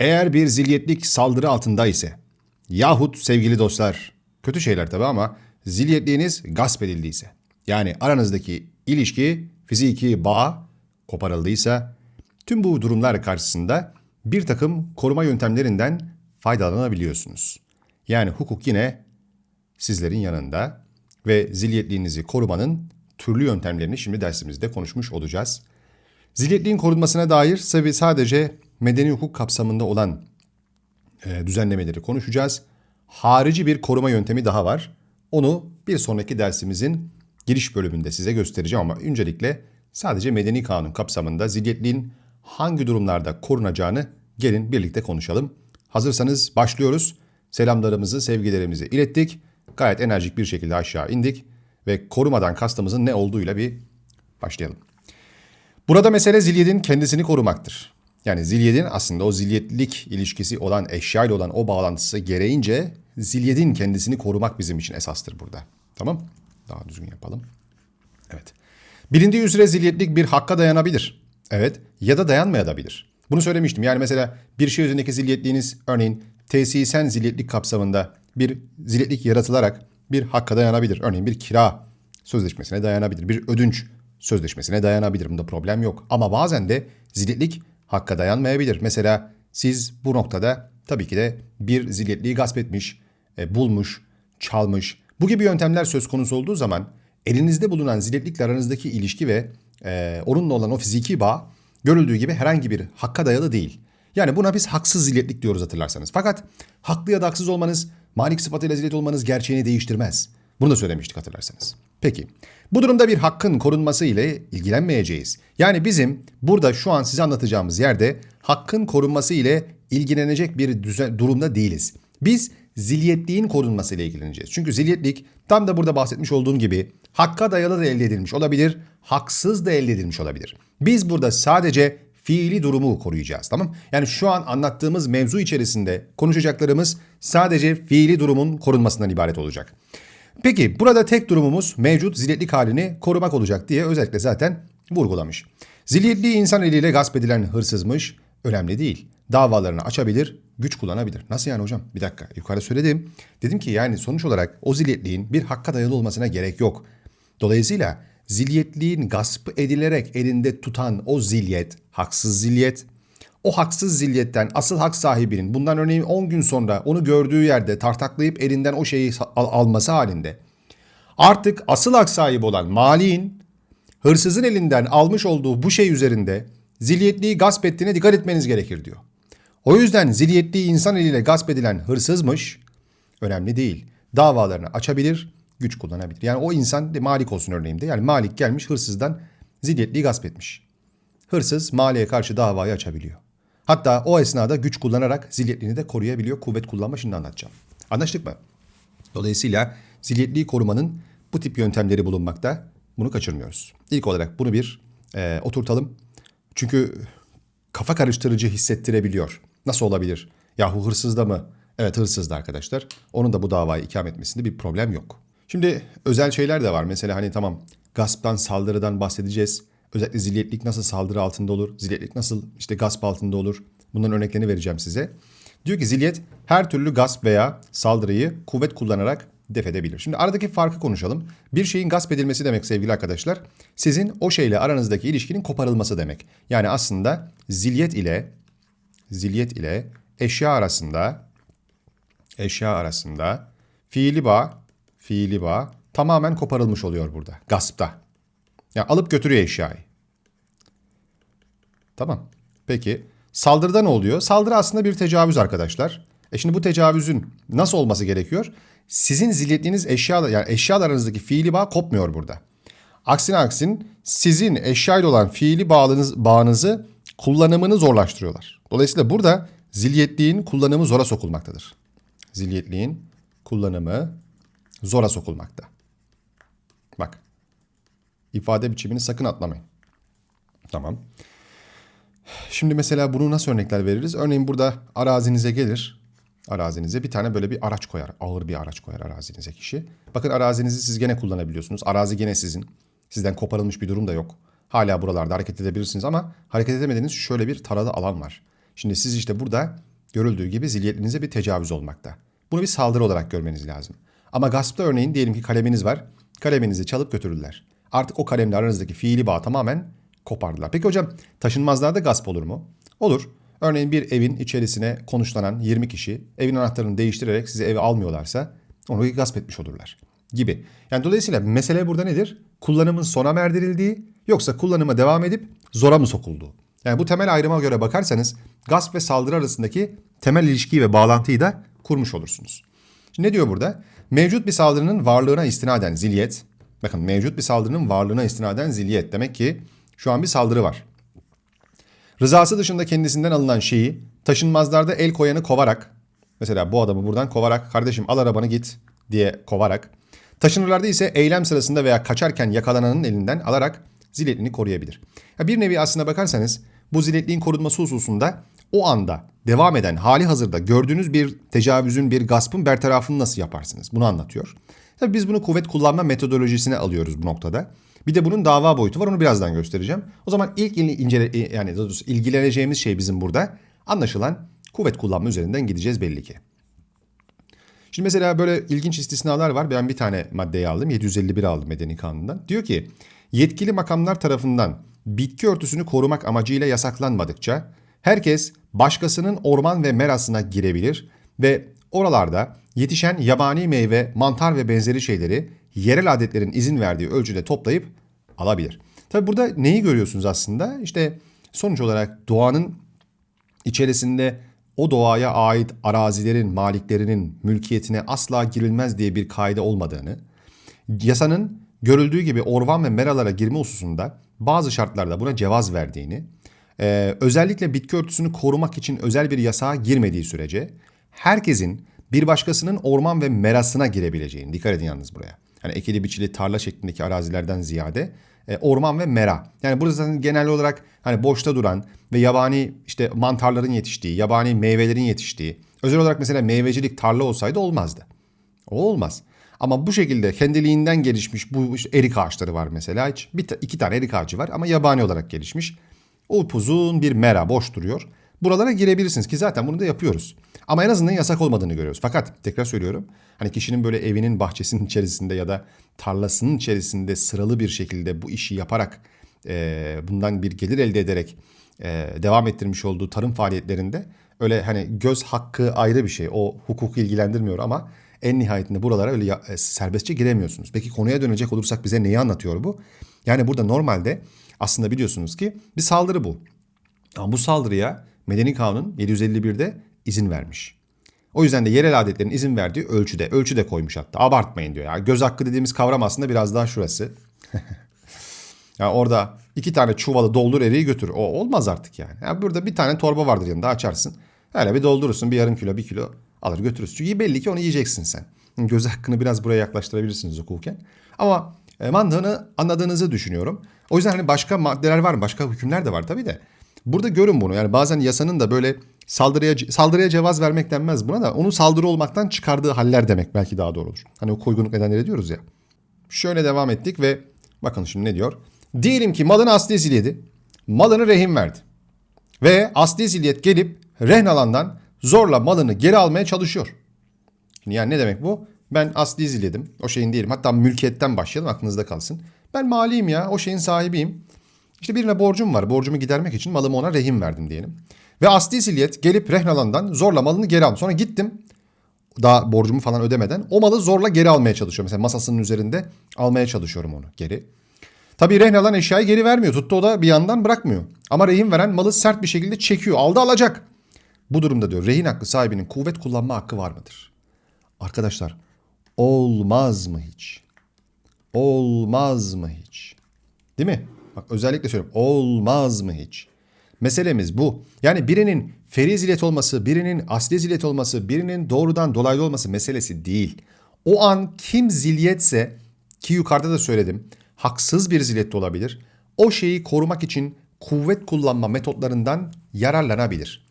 Eğer bir zilyetlik saldırı altında ise yahut sevgili dostlar kötü şeyler tabii ama zilyetliğiniz gasp edildiyse yani aranızdaki ilişki fiziki bağ koparıldıysa tüm bu durumlar karşısında bir takım koruma yöntemlerinden faydalanabiliyorsunuz. Yani hukuk yine sizlerin yanında ve zilyetliğinizi korumanın türlü yöntemlerini şimdi dersimizde konuşmuş olacağız. Zilyetliğin korunmasına dair sadece medeni hukuk kapsamında olan e, düzenlemeleri konuşacağız. Harici bir koruma yöntemi daha var. Onu bir sonraki dersimizin giriş bölümünde size göstereceğim ama öncelikle sadece medeni kanun kapsamında zilyetliğin hangi durumlarda korunacağını gelin birlikte konuşalım. Hazırsanız başlıyoruz. Selamlarımızı, sevgilerimizi ilettik. Gayet enerjik bir şekilde aşağı indik ve korumadan kastımızın ne olduğuyla bir başlayalım. Burada mesele zilyedin kendisini korumaktır. Yani zilyedin aslında o zilyetlik ilişkisi olan eşya olan o bağlantısı gereğince zilyedin kendisini korumak bizim için esastır burada. Tamam? Daha düzgün yapalım. Evet. Bilindiği üzere zilyetlik bir hakka dayanabilir. Evet. Ya da dayanmayabilir. Bunu söylemiştim. Yani mesela bir şey üzerindeki zilyetliğiniz örneğin tesisen zilyetlik kapsamında bir zilyetlik yaratılarak bir hakka dayanabilir. Örneğin bir kira sözleşmesine dayanabilir. Bir ödünç sözleşmesine dayanabilir. Bunda problem yok. Ama bazen de zilyetlik hakka dayanmayabilir. Mesela siz bu noktada tabii ki de bir zilyetliği gasp etmiş, e, bulmuş, çalmış. Bu gibi yöntemler söz konusu olduğu zaman elinizde bulunan zilyetlikle aranızdaki ilişki ve e, onunla olan o fiziki bağ görüldüğü gibi herhangi bir hakka dayalı değil. Yani buna biz haksız zilyetlik diyoruz hatırlarsanız. Fakat haklı ya da haksız olmanız, malik sıfatıyla zilyet olmanız gerçeğini değiştirmez. Bunu da söylemiştik hatırlarsanız. Peki, bu durumda bir hakkın korunması ile ilgilenmeyeceğiz. Yani bizim burada şu an size anlatacağımız yerde hakkın korunması ile ilgilenecek bir düzen, durumda değiliz. Biz zilyetliğin korunması ile ilgileneceğiz. Çünkü zilyetlik tam da burada bahsetmiş olduğum gibi hakka dayalı da elde edilmiş olabilir, haksız da elde edilmiş olabilir. Biz burada sadece fiili durumu koruyacağız tamam? Yani şu an anlattığımız mevzu içerisinde konuşacaklarımız sadece fiili durumun korunmasından ibaret olacak. Peki burada tek durumumuz mevcut ziletlik halini korumak olacak diye özellikle zaten vurgulamış. Zilyetliği insan eliyle gasp edilen hırsızmış önemli değil. Davalarını açabilir, güç kullanabilir. Nasıl yani hocam? Bir dakika yukarıda söyledim. Dedim ki yani sonuç olarak o zilyetliğin bir hakka dayalı olmasına gerek yok. Dolayısıyla zilyetliğin gasp edilerek elinde tutan o zilyet, haksız zilyet, o haksız zilyetten asıl hak sahibinin bundan örneğin 10 gün sonra onu gördüğü yerde tartaklayıp elinden o şeyi al- alması halinde artık asıl hak sahibi olan maliğin hırsızın elinden almış olduğu bu şey üzerinde zilyetliği gasp ettiğine dikkat etmeniz gerekir diyor. O yüzden zilyetliği insan eliyle gasp edilen hırsızmış önemli değil. Davalarını açabilir, güç kullanabilir. Yani o insan malik olsun örneğimde. Yani malik gelmiş hırsızdan zilyetliği gasp etmiş. Hırsız maliye karşı davayı açabiliyor. Hatta o esnada güç kullanarak zilyetliğini de koruyabiliyor. Kuvvet kullanma şimdi anlatacağım. Anlaştık mı? Dolayısıyla zilyetliği korumanın bu tip yöntemleri bulunmakta. Bunu kaçırmıyoruz. İlk olarak bunu bir e, oturtalım. Çünkü kafa karıştırıcı hissettirebiliyor. Nasıl olabilir? Yahu hırsız da mı? Evet hırsız da arkadaşlar. Onun da bu davayı ikam etmesinde bir problem yok. Şimdi özel şeyler de var. Mesela hani tamam gasptan saldırıdan bahsedeceğiz. Özellikle zilyetlik nasıl saldırı altında olur? Zilyetlik nasıl işte gasp altında olur? Bunların örneklerini vereceğim size. Diyor ki zilyet her türlü gasp veya saldırıyı kuvvet kullanarak def edebilir. Şimdi aradaki farkı konuşalım. Bir şeyin gasp edilmesi demek sevgili arkadaşlar. Sizin o şeyle aranızdaki ilişkinin koparılması demek. Yani aslında zilyet ile zilyet ile eşya arasında eşya arasında fiili bağ fiili bağ tamamen koparılmış oluyor burada. Gaspta. Yani alıp götürüyor eşyayı. Tamam. Peki saldırıda ne oluyor? Saldırı aslında bir tecavüz arkadaşlar. E şimdi bu tecavüzün nasıl olması gerekiyor? Sizin zillettiğiniz eşya yani eşya aranızdaki fiili bağ kopmuyor burada. Aksine aksin sizin eşyayla olan fiili bağınız, bağınızı kullanımını zorlaştırıyorlar. Dolayısıyla burada zilyetliğin kullanımı zora sokulmaktadır. Zilyetliğin kullanımı zora sokulmakta. İfade biçimini sakın atlamayın. Tamam. Şimdi mesela bunu nasıl örnekler veririz? Örneğin burada arazinize gelir. Arazinize bir tane böyle bir araç koyar. Ağır bir araç koyar arazinize kişi. Bakın arazinizi siz gene kullanabiliyorsunuz. Arazi gene sizin. Sizden koparılmış bir durum da yok. Hala buralarda hareket edebilirsiniz ama hareket edemediğiniz şöyle bir taralı alan var. Şimdi siz işte burada görüldüğü gibi zilyetlinize bir tecavüz olmakta. Bunu bir saldırı olarak görmeniz lazım. Ama gaspta örneğin diyelim ki kaleminiz var. Kaleminizi çalıp götürürler. Artık o kalemle aranızdaki fiili bağ tamamen kopardılar. Peki hocam taşınmazlarda gasp olur mu? Olur. Örneğin bir evin içerisine konuşlanan 20 kişi evin anahtarını değiştirerek size eve almıyorlarsa onu gasp etmiş olurlar gibi. Yani dolayısıyla mesele burada nedir? Kullanımın sona mı yoksa kullanıma devam edip zora mı sokulduğu. Yani bu temel ayrıma göre bakarsanız gasp ve saldırı arasındaki temel ilişkiyi ve bağlantıyı da kurmuş olursunuz. Şimdi ne diyor burada? Mevcut bir saldırının varlığına istinaden zilyet. Bakın mevcut bir saldırının varlığına istinaden zilyet. Demek ki şu an bir saldırı var. Rızası dışında kendisinden alınan şeyi taşınmazlarda el koyanı kovarak mesela bu adamı buradan kovarak kardeşim al arabanı git diye kovarak taşınırlarda ise eylem sırasında veya kaçarken yakalananın elinden alarak ziletliğini koruyabilir. Ya bir nevi aslına bakarsanız bu ziletliğin korunması hususunda o anda devam eden hali hazırda gördüğünüz bir tecavüzün bir gaspın bertarafını nasıl yaparsınız? Bunu anlatıyor. Tabii biz bunu kuvvet kullanma metodolojisine alıyoruz bu noktada. Bir de bunun dava boyutu var onu birazdan göstereceğim. O zaman ilk incele, yani ilgileneceğimiz şey bizim burada anlaşılan kuvvet kullanma üzerinden gideceğiz belli ki. Şimdi mesela böyle ilginç istisnalar var. Ben bir tane maddeyi aldım. 751 aldım Medeni Kanunu'ndan. Diyor ki yetkili makamlar tarafından bitki örtüsünü korumak amacıyla yasaklanmadıkça herkes başkasının orman ve merasına girebilir ve oralarda yetişen yabani meyve, mantar ve benzeri şeyleri yerel adetlerin izin verdiği ölçüde toplayıp alabilir. Tabi burada neyi görüyorsunuz aslında? İşte sonuç olarak doğanın içerisinde o doğaya ait arazilerin maliklerinin mülkiyetine asla girilmez diye bir kaide olmadığını, yasanın görüldüğü gibi orman ve meralara girme hususunda bazı şartlarda buna cevaz verdiğini, e, özellikle bitki örtüsünü korumak için özel bir yasağa girmediği sürece herkesin bir başkasının orman ve merasına girebileceğini, dikkat edin yalnız buraya. Hani ekili biçili tarla şeklindeki arazilerden ziyade e, orman ve mera. Yani burada zaten genel olarak hani boşta duran ve yabani işte mantarların yetiştiği, yabani meyvelerin yetiştiği. Özel olarak mesela meyvecilik tarla olsaydı olmazdı. O olmaz. Ama bu şekilde kendiliğinden gelişmiş bu işte erik ağaçları var mesela. Hiç bir iki tane erik ağacı var ama yabani olarak gelişmiş. Upuzun bir mera boş duruyor. Buralara girebilirsiniz ki zaten bunu da yapıyoruz. Ama en azından yasak olmadığını görüyoruz. Fakat tekrar söylüyorum. Hani kişinin böyle evinin bahçesinin içerisinde ya da tarlasının içerisinde sıralı bir şekilde bu işi yaparak e, bundan bir gelir elde ederek e, devam ettirmiş olduğu tarım faaliyetlerinde öyle hani göz hakkı ayrı bir şey. O hukuk ilgilendirmiyor ama en nihayetinde buralara öyle ya, e, serbestçe giremiyorsunuz. Peki konuya dönecek olursak bize neyi anlatıyor bu? Yani burada normalde aslında biliyorsunuz ki bir saldırı bu. Ama bu saldırıya Medeni Kanun 751'de izin vermiş. O yüzden de yerel adetlerin izin verdiği ölçüde, ölçü de koymuş hatta. Abartmayın diyor. Yani göz hakkı dediğimiz kavram aslında biraz daha şurası. yani orada iki tane çuvalı doldur eriği götür. O olmaz artık yani. yani. Burada bir tane torba vardır yanında açarsın. Öyle bir doldurursun bir yarım kilo bir kilo alır götürürsün. Çünkü belli ki onu yiyeceksin sen. Göz hakkını biraz buraya yaklaştırabilirsiniz hukuken. Ama e, mantığını anladığınızı düşünüyorum. O yüzden hani başka maddeler var mı? Başka hükümler de var tabii de. Burada görün bunu. Yani bazen yasanın da böyle saldırıya saldırıya cevaz vermek denmez buna da onun saldırı olmaktan çıkardığı haller demek belki daha doğru olur. Hani o koygunluk nedenleri diyoruz ya. Şöyle devam ettik ve bakın şimdi ne diyor? Diyelim ki malını asli ziliyedi. Malını rehin verdi. Ve asli ziliyet gelip rehn alandan zorla malını geri almaya çalışıyor. Yani ne demek bu? Ben asli zilyedim. O şeyin değilim. Hatta mülkiyetten başlayalım aklınızda kalsın. Ben maliyim ya. O şeyin sahibiyim. İşte birine borcum var. Borcumu gidermek için malımı ona rehin verdim diyelim. Ve asli zilyet gelip rehn alandan zorla malını geri aldım. Sonra gittim daha borcumu falan ödemeden o malı zorla geri almaya çalışıyorum. Mesela masasının üzerinde almaya çalışıyorum onu geri. Tabii rehin alan eşyayı geri vermiyor. Tuttu o da bir yandan bırakmıyor. Ama rehin veren malı sert bir şekilde çekiyor. Aldı alacak. Bu durumda diyor rehin hakkı sahibinin kuvvet kullanma hakkı var mıdır? Arkadaşlar olmaz mı hiç? Olmaz mı hiç? Değil mi? Bak özellikle söylüyorum. Olmaz mı hiç? Meselemiz bu. Yani birinin feri zilet olması, birinin asli zilet olması, birinin doğrudan dolaylı olması meselesi değil. O an kim zilyetse ki yukarıda da söyledim haksız bir zilet de olabilir. O şeyi korumak için kuvvet kullanma metotlarından yararlanabilir.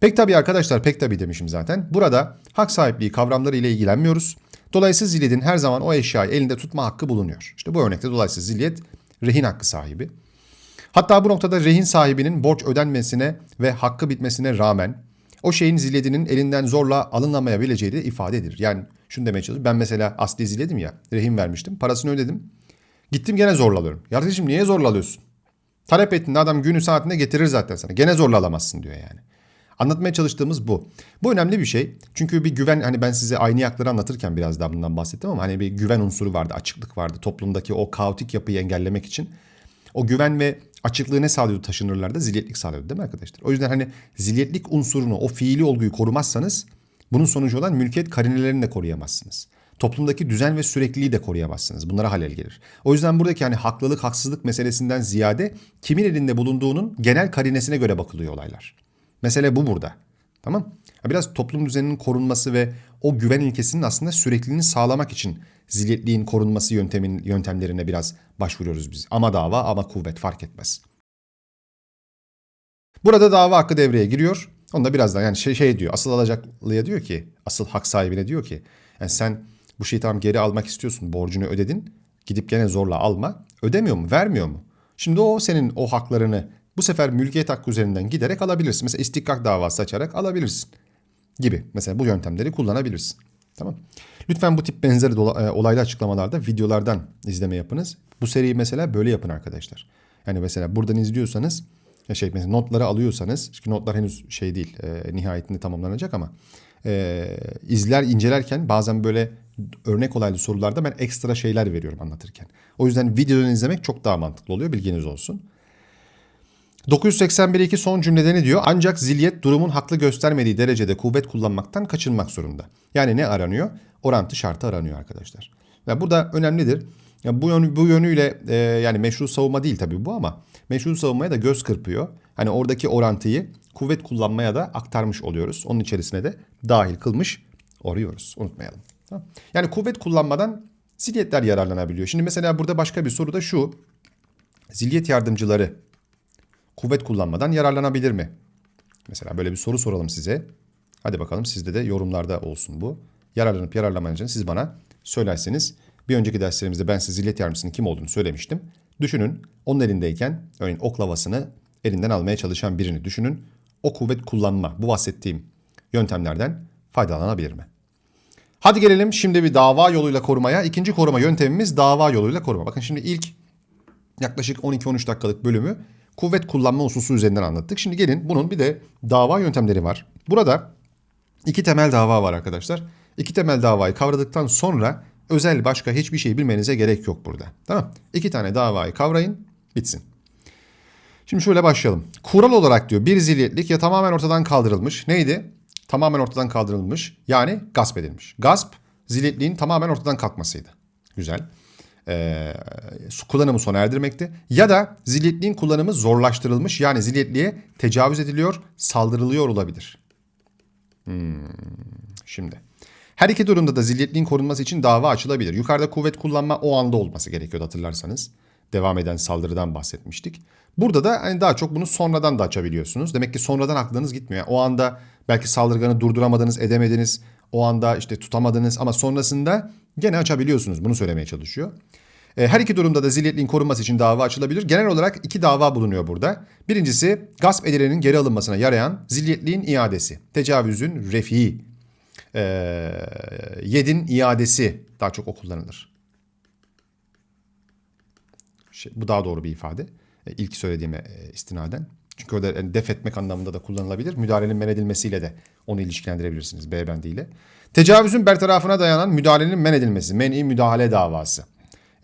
Pek tabii arkadaşlar pek tabii demişim zaten. Burada hak sahipliği kavramları ile ilgilenmiyoruz. Dolayısıyla zilyetin her zaman o eşyayı elinde tutma hakkı bulunuyor. İşte bu örnekte dolayısıyla zilyet rehin hakkı sahibi. Hatta bu noktada rehin sahibinin borç ödenmesine ve hakkı bitmesine rağmen o şeyin zilyetinin elinden zorla alınamayabileceği de ifade edilir. Yani şunu demeye çalışıyorum. Ben mesela asli zilyedim ya. Rehin vermiştim. Parasını ödedim. Gittim gene zorla alıyorum. Kardeşim niye zorla alıyorsun? Talep ettin adam günü saatinde getirir zaten sana. Gene zorla alamazsın diyor yani. Anlatmaya çalıştığımız bu. Bu önemli bir şey. Çünkü bir güven hani ben size aynı yakları anlatırken biraz daha bundan bahsettim ama hani bir güven unsuru vardı, açıklık vardı. Toplumdaki o kaotik yapıyı engellemek için. O güven ve açıklığı ne sağlıyordu taşınırlarda? Zilyetlik sağlıyordu değil mi arkadaşlar? O yüzden hani zilyetlik unsurunu, o fiili olguyu korumazsanız bunun sonucu olan mülkiyet karinelerini de koruyamazsınız. Toplumdaki düzen ve sürekliliği de koruyamazsınız. Bunlara halel gelir. O yüzden buradaki hani haklılık, haksızlık meselesinden ziyade kimin elinde bulunduğunun genel karinesine göre bakılıyor olaylar. Mesele bu burada. Tamam? Biraz toplum düzeninin korunması ve o güven ilkesinin aslında sürekliliğini sağlamak için zilyetliğin korunması yöntemin yöntemlerine biraz başvuruyoruz biz. Ama dava ama kuvvet fark etmez. Burada dava hakkı devreye giriyor. Onda birazdan yani şey, şey diyor. Asıl alacaklıya diyor ki, asıl hak sahibine diyor ki, yani sen bu şeyi tamam geri almak istiyorsun, borcunu ödedin. Gidip gene zorla alma. Ödemiyor mu, vermiyor mu? Şimdi o senin o haklarını bu sefer mülkiyet hakkı üzerinden giderek alabilirsin. Mesela istikak davası açarak alabilirsin gibi. Mesela bu yöntemleri kullanabilirsin. Tamam. Lütfen bu tip benzeri e, olaylı açıklamalarda videolardan izleme yapınız. Bu seriyi mesela böyle yapın arkadaşlar. Yani mesela buradan izliyorsanız şey mesela notları alıyorsanız çünkü notlar henüz şey değil e, nihayetinde tamamlanacak ama e, izler incelerken bazen böyle örnek olaylı sorularda ben ekstra şeyler veriyorum anlatırken. O yüzden videodan izlemek çok daha mantıklı oluyor bilginiz olsun. 981'e son cümlede ne diyor? Ancak zilyet durumun haklı göstermediği derecede kuvvet kullanmaktan kaçınmak zorunda. Yani ne aranıyor? Orantı şartı aranıyor arkadaşlar. Ve bu da önemlidir. Ya bu, yönü, bu yönüyle e, yani meşru savunma değil tabii bu ama meşru savunmaya da göz kırpıyor. Hani oradaki orantıyı kuvvet kullanmaya da aktarmış oluyoruz. Onun içerisine de dahil kılmış oluyoruz. Unutmayalım. Yani kuvvet kullanmadan zilyetler yararlanabiliyor. Şimdi mesela burada başka bir soru da şu. Zilyet yardımcıları kuvvet kullanmadan yararlanabilir mi? Mesela böyle bir soru soralım size. Hadi bakalım sizde de yorumlarda olsun bu. Yararlanıp yararlamayacağını siz bana söylerseniz. Bir önceki derslerimizde ben size zillet yardımcısının kim olduğunu söylemiştim. Düşünün onun elindeyken örneğin oklavasını elinden almaya çalışan birini düşünün. O kuvvet kullanma bu bahsettiğim yöntemlerden faydalanabilir mi? Hadi gelelim şimdi bir dava yoluyla korumaya. İkinci koruma yöntemimiz dava yoluyla koruma. Bakın şimdi ilk yaklaşık 12-13 dakikalık bölümü kuvvet kullanma hususu üzerinden anlattık. Şimdi gelin bunun bir de dava yöntemleri var. Burada iki temel dava var arkadaşlar. İki temel davayı kavradıktan sonra özel başka hiçbir şey bilmenize gerek yok burada. Tamam. İki tane davayı kavrayın bitsin. Şimdi şöyle başlayalım. Kural olarak diyor bir zilyetlik ya tamamen ortadan kaldırılmış. Neydi? Tamamen ortadan kaldırılmış. Yani gasp edilmiş. Gasp zilyetliğin tamamen ortadan kalkmasıydı. Güzel e, kullanımı sona erdirmekti. Ya da zilyetliğin kullanımı zorlaştırılmış yani zilyetliğe tecavüz ediliyor, saldırılıyor olabilir. Hmm, şimdi. Her iki durumda da zilyetliğin korunması için dava açılabilir. Yukarıda kuvvet kullanma o anda olması gerekiyordu hatırlarsanız. Devam eden saldırıdan bahsetmiştik. Burada da hani daha çok bunu sonradan da açabiliyorsunuz. Demek ki sonradan aklınız gitmiyor. Yani o anda belki saldırganı durduramadınız, edemediniz. O anda işte tutamadınız ama sonrasında gene açabiliyorsunuz. Bunu söylemeye çalışıyor. E, her iki durumda da zilyetliğin korunması için dava açılabilir. Genel olarak iki dava bulunuyor burada. Birincisi gasp edilenin geri alınmasına yarayan zilyetliğin iadesi. Tecavüzün refi. E, yedin iadesi daha çok o kullanılır. Şey, bu daha doğru bir ifade. E, ilk söylediğime e, istinaden. Çünkü orada yani def etmek anlamında da kullanılabilir. Müdahalenin men edilmesiyle de onu ilişkilendirebilirsiniz B bendiyle. Tecavüzün bertarafına dayanan müdahalenin men edilmesi, meni müdahale davası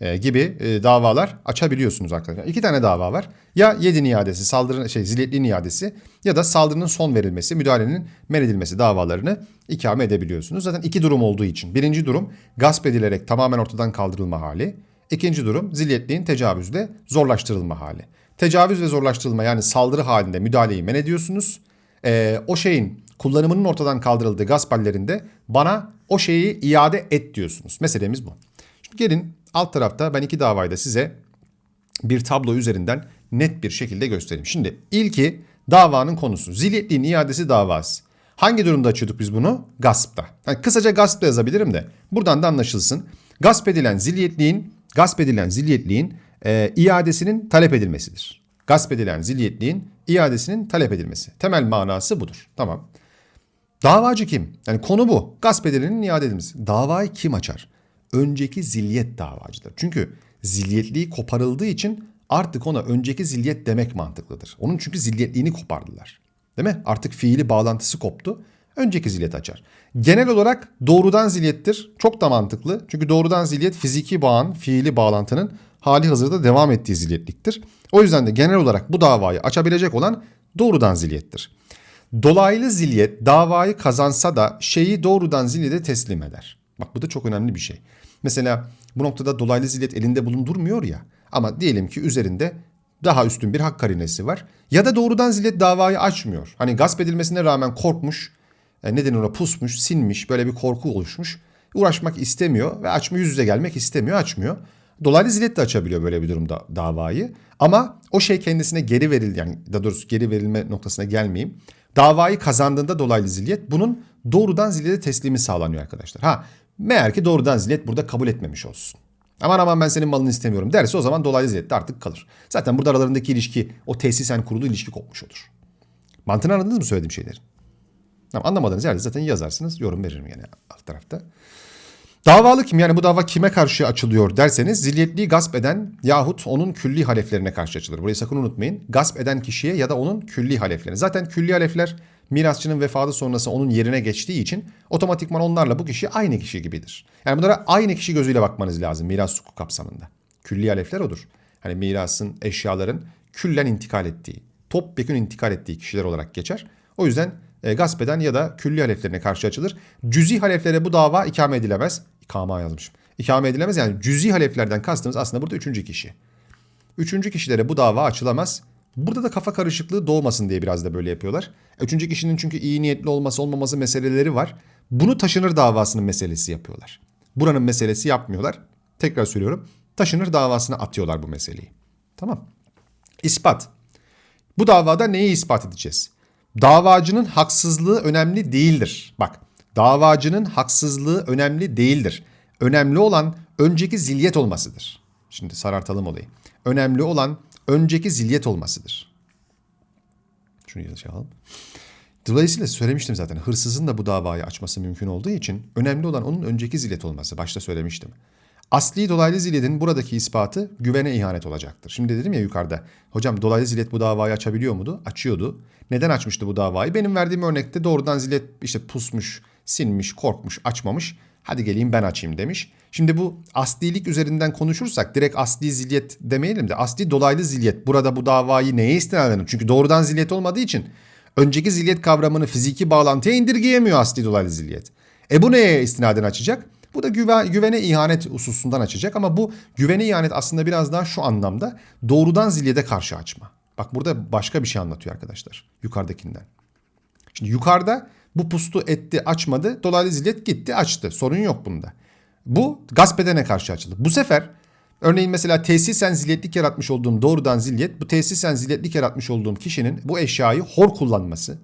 e, gibi e, davalar açabiliyorsunuz arkadaşlar. İki tane dava var. Ya yedin iadesi, saldırının şey ziletliğin iadesi ya da saldırının son verilmesi, müdahalenin men edilmesi davalarını ikame edebiliyorsunuz. Zaten iki durum olduğu için. Birinci durum gasp edilerek tamamen ortadan kaldırılma hali. İkinci durum zilyetliğin tecavüzle zorlaştırılma hali. Tecavüz ve zorlaştırılma yani saldırı halinde müdahaleyi men ediyorsunuz. Ee, o şeyin kullanımının ortadan kaldırıldığı gasp hallerinde bana o şeyi iade et diyorsunuz. Meselemiz bu. Şimdi gelin alt tarafta ben iki davayı da size bir tablo üzerinden net bir şekilde göstereyim. Şimdi ilki davanın konusu. Zilyetliğin iadesi davası. Hangi durumda açıyorduk biz bunu? Gaspta. Yani kısaca gasp da yazabilirim de buradan da anlaşılsın. Gasp edilen zilyetliğin, gasp edilen zilyetliğin e, iadesinin talep edilmesidir. Gasp edilen zilyetliğin iadesinin talep edilmesi. Temel manası budur. Tamam. Davacı kim? Yani konu bu. Gasp edilenin iade edilmesi. Davayı kim açar? Önceki zilyet davacıdır. Çünkü zilyetliği koparıldığı için artık ona önceki zilyet demek mantıklıdır. Onun çünkü zilyetliğini kopardılar. Değil mi? Artık fiili bağlantısı koptu. Önceki zilyet açar. Genel olarak doğrudan zilyettir. Çok da mantıklı. Çünkü doğrudan zilyet fiziki bağın, fiili bağlantının hali hazırda devam ettiği zilyetliktir. O yüzden de genel olarak bu davayı açabilecek olan doğrudan zilyettir. Dolaylı zilyet davayı kazansa da şeyi doğrudan zilyete teslim eder. Bak bu da çok önemli bir şey. Mesela bu noktada dolaylı zilyet elinde bulundurmuyor ya. Ama diyelim ki üzerinde daha üstün bir hak karinesi var. Ya da doğrudan zilyet davayı açmıyor. Hani gasp edilmesine rağmen korkmuş. E, neden ona pusmuş, sinmiş, böyle bir korku oluşmuş. Uğraşmak istemiyor ve açma yüz yüze gelmek istemiyor, açmıyor. Dolaylı zilet de açabiliyor böyle bir durumda davayı. Ama o şey kendisine geri verildi yani daha doğrusu geri verilme noktasına gelmeyeyim. Davayı kazandığında dolaylı zilyet bunun doğrudan zilyete teslimi sağlanıyor arkadaşlar. Ha meğer ki doğrudan zilyet burada kabul etmemiş olsun. Aman aman ben senin malını istemiyorum derse o zaman dolaylı zilyet de artık kalır. Zaten burada aralarındaki ilişki o tesisen kurulu ilişki kopmuş olur. Mantığını anladınız mı söylediğim şeylerin? Tamam, anlamadığınız yerde zaten yazarsınız. Yorum veririm yani alt tarafta. Davalı kim yani bu dava kime karşı açılıyor derseniz zilyetliği gasp eden yahut onun külli haleflerine karşı açılır. Burayı sakın unutmayın. Gasp eden kişiye ya da onun külli haleflerine. Zaten külli halefler mirasçının vefatı sonrası onun yerine geçtiği için otomatikman onlarla bu kişi aynı kişi gibidir. Yani bunlara aynı kişi gözüyle bakmanız lazım miras hukuku kapsamında. Külli halefler odur. Hani mirasın, eşyaların küllen intikal ettiği, topyekun intikal ettiği kişiler olarak geçer. O yüzden e, gasp eden ya da külli haleflerine karşı açılır. Cüzi haleflere bu dava ikame edilemez. İkama yazmışım. İkame edilemez yani cüzi haleflerden kastımız aslında burada üçüncü kişi. Üçüncü kişilere bu dava açılamaz. Burada da kafa karışıklığı doğmasın diye biraz da böyle yapıyorlar. Üçüncü kişinin çünkü iyi niyetli olması olmaması meseleleri var. Bunu taşınır davasının meselesi yapıyorlar. Buranın meselesi yapmıyorlar. Tekrar söylüyorum. Taşınır davasına atıyorlar bu meseleyi. Tamam. İspat. Bu davada neyi ispat edeceğiz? Davacının haksızlığı önemli değildir. Bak, davacının haksızlığı önemli değildir. Önemli olan önceki zilyet olmasıdır. Şimdi sarartalım olayı. Önemli olan önceki zilyet olmasıdır. Şunu yazalım. Dolayısıyla söylemiştim zaten hırsızın da bu davayı açması mümkün olduğu için önemli olan onun önceki zilyet olması. Başta söylemiştim. Asli dolaylı zilyetin buradaki ispatı güvene ihanet olacaktır. Şimdi dedim ya yukarıda. Hocam dolaylı zilyet bu davayı açabiliyor muydu? Açıyordu. Neden açmıştı bu davayı? Benim verdiğim örnekte doğrudan zilyet işte pusmuş, sinmiş, korkmuş, açmamış. Hadi geleyim ben açayım demiş. Şimdi bu aslilik üzerinden konuşursak direkt asli zilyet demeyelim de asli dolaylı zilyet burada bu davayı neye istinaden? Çünkü doğrudan zilyet olmadığı için önceki zilyet kavramını fiziki bağlantıya indirgeyemiyor asli dolaylı zilyet. E bu neye istinaden açacak? Bu da güve, güvene ihanet hususundan açacak ama bu güvene ihanet aslında biraz daha şu anlamda doğrudan zilyete karşı açma. Bak burada başka bir şey anlatıyor arkadaşlar yukarıdakinden. Şimdi yukarıda bu pustu etti açmadı dolaylı zilyet gitti açtı sorun yok bunda. Bu gasp edene karşı açıldı. Bu sefer örneğin mesela tesisen zilyetlik yaratmış olduğum doğrudan zilyet bu tesisen zilyetlik yaratmış olduğum kişinin bu eşyayı hor kullanması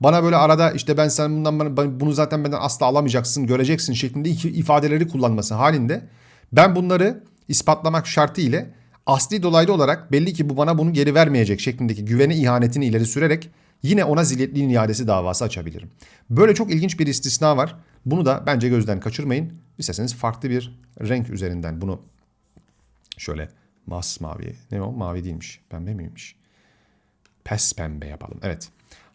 bana böyle arada işte ben sen bundan bunu zaten benden asla alamayacaksın, göreceksin şeklinde ifadeleri kullanması halinde ben bunları ispatlamak şartı ile asli dolaylı olarak belli ki bu bana bunu geri vermeyecek şeklindeki güvene ihanetini ileri sürerek yine ona ziletliğin iadesi davası açabilirim. Böyle çok ilginç bir istisna var. Bunu da bence gözden kaçırmayın. İsterseniz farklı bir renk üzerinden bunu şöyle mas mavi ne o mavi değilmiş pembe miymiş? Pes pembe yapalım. Evet.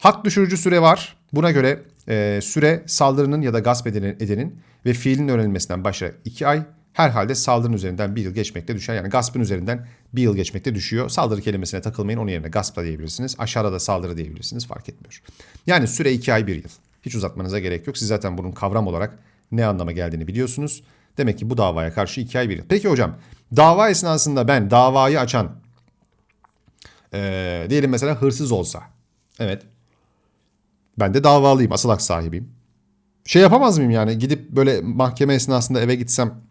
Hak düşürücü süre var. Buna göre e, süre saldırının ya da gasp edenin, edenin ve fiilin öğrenilmesinden başlayarak 2 ay herhalde saldırının üzerinden bir yıl geçmekte düşer. Yani gaspın üzerinden bir yıl geçmekte düşüyor. Saldırı kelimesine takılmayın. Onun yerine gasp da diyebilirsiniz. Aşağıda da saldırı diyebilirsiniz. Fark etmiyor. Yani süre 2 ay bir yıl. Hiç uzatmanıza gerek yok. Siz zaten bunun kavram olarak ne anlama geldiğini biliyorsunuz. Demek ki bu davaya karşı 2 ay bir yıl. Peki hocam dava esnasında ben davayı açan ee, diyelim mesela hırsız olsa. Evet ben de davalıyım, asıl hak sahibiyim. Şey yapamaz mıyım yani gidip böyle mahkeme esnasında eve gitsem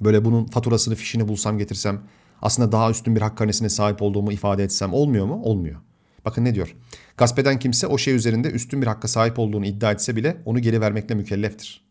böyle bunun faturasını, fişini bulsam getirsem aslında daha üstün bir hak karnesine sahip olduğumu ifade etsem olmuyor mu? Olmuyor. Bakın ne diyor? Gasp eden kimse o şey üzerinde üstün bir hakka sahip olduğunu iddia etse bile onu geri vermekle mükelleftir.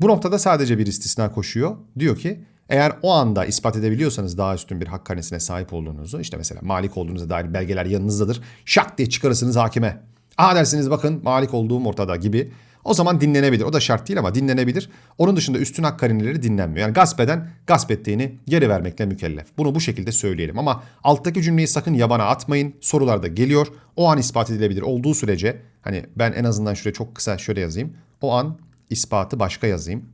Bu noktada sadece bir istisna koşuyor. Diyor ki eğer o anda ispat edebiliyorsanız daha üstün bir hak karnesine sahip olduğunuzu işte mesela malik olduğunuza dair belgeler yanınızdadır. Şak diye çıkarırsınız hakime. Aa dersiniz bakın malik olduğum ortada gibi. O zaman dinlenebilir. O da şart değil ama dinlenebilir. Onun dışında üstün hak karineleri dinlenmiyor. Yani gasp eden gasp ettiğini geri vermekle mükellef. Bunu bu şekilde söyleyelim. Ama alttaki cümleyi sakın yabana atmayın. Sorularda geliyor. O an ispat edilebilir olduğu sürece hani ben en azından şuraya çok kısa şöyle yazayım. O an ispatı başka yazayım.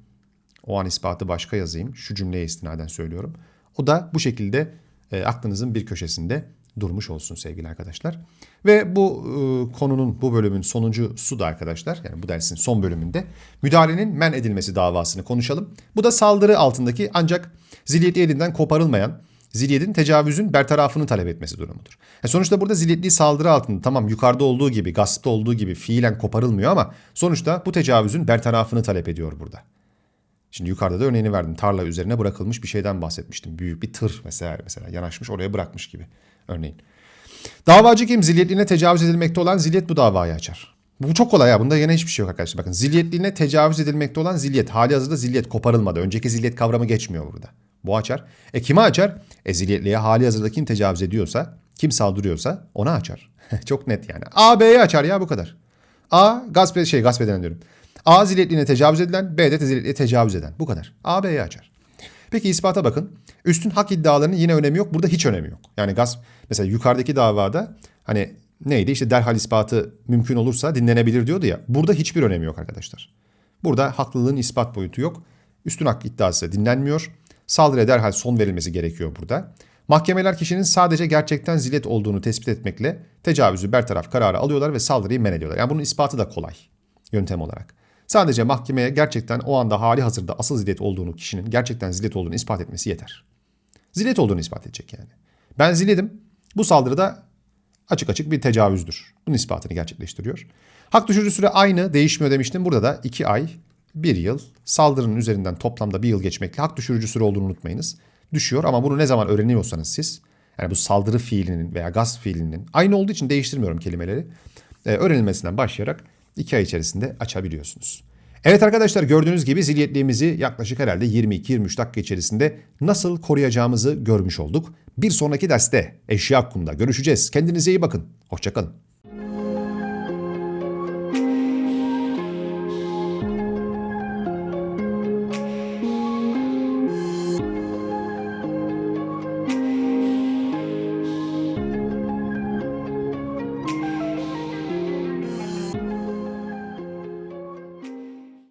O an ispatı başka yazayım. Şu cümleye istinaden söylüyorum. O da bu şekilde e, aklınızın bir köşesinde durmuş olsun sevgili arkadaşlar. Ve bu e, konunun, bu bölümün sonuncu su da arkadaşlar, yani bu dersin son bölümünde müdahalenin men edilmesi davasını konuşalım. Bu da saldırı altındaki ancak zilyeti elinden koparılmayan zilyetin tecavüzün bertarafını talep etmesi durumudur. E sonuçta burada zilyetli saldırı altında tamam yukarıda olduğu gibi, gaspta olduğu gibi fiilen koparılmıyor ama sonuçta bu tecavüzün bertarafını talep ediyor burada. Şimdi yukarıda da örneğini verdim. Tarla üzerine bırakılmış bir şeyden bahsetmiştim. Büyük bir tır mesela mesela yanaşmış oraya bırakmış gibi örneğin. Davacı kim? Zilyetliğine tecavüz edilmekte olan zilyet bu davayı açar. Bu çok kolay ya. Bunda yine hiçbir şey yok arkadaşlar. Bakın zilyetliğine tecavüz edilmekte olan zilyet. Hali hazırda zilyet koparılmadı. Önceki zilyet kavramı geçmiyor burada. Bu açar. E kime açar? E zilyetliğe hali hazırda kim tecavüz ediyorsa, kim saldırıyorsa ona açar. çok net yani. A B'ye açar ya bu kadar. A gasp şey gasp eden diyorum. A zilyetliğine tecavüz edilen, B de zilyetliğe tecavüz eden. Bu kadar. A B'ye açar. Peki ispata bakın. Üstün hak iddialarının yine önemi yok. Burada hiç önemi yok. Yani gasp mesela yukarıdaki davada hani neydi işte derhal ispatı mümkün olursa dinlenebilir diyordu ya. Burada hiçbir önemi yok arkadaşlar. Burada haklılığın ispat boyutu yok. Üstün hak iddiası dinlenmiyor. Saldırıya derhal son verilmesi gerekiyor burada. Mahkemeler kişinin sadece gerçekten zilet olduğunu tespit etmekle tecavüzü bertaraf kararı alıyorlar ve saldırıyı men ediyorlar. Yani bunun ispatı da kolay yöntem olarak. Sadece mahkemeye gerçekten o anda hali hazırda asıl zilet olduğunu kişinin gerçekten zilet olduğunu ispat etmesi yeter. Zilet olduğunu ispat edecek yani. Ben ziledim. Bu saldırıda açık açık bir tecavüzdür. Bunun ispatını gerçekleştiriyor. Hak düşürücü süre aynı değişmiyor demiştim. Burada da 2 ay, 1 yıl saldırının üzerinden toplamda bir yıl geçmekle hak düşürücü süre olduğunu unutmayınız. Düşüyor ama bunu ne zaman öğreniyorsanız siz yani bu saldırı fiilinin veya gaz fiilinin aynı olduğu için değiştirmiyorum kelimeleri. E, öğrenilmesinden başlayarak 2 ay içerisinde açabiliyorsunuz. Evet arkadaşlar gördüğünüz gibi zilyetliğimizi yaklaşık herhalde 22-23 dakika içerisinde nasıl koruyacağımızı görmüş olduk. Bir sonraki derste eşya hakkında görüşeceğiz. Kendinize iyi bakın. Hoşçakalın.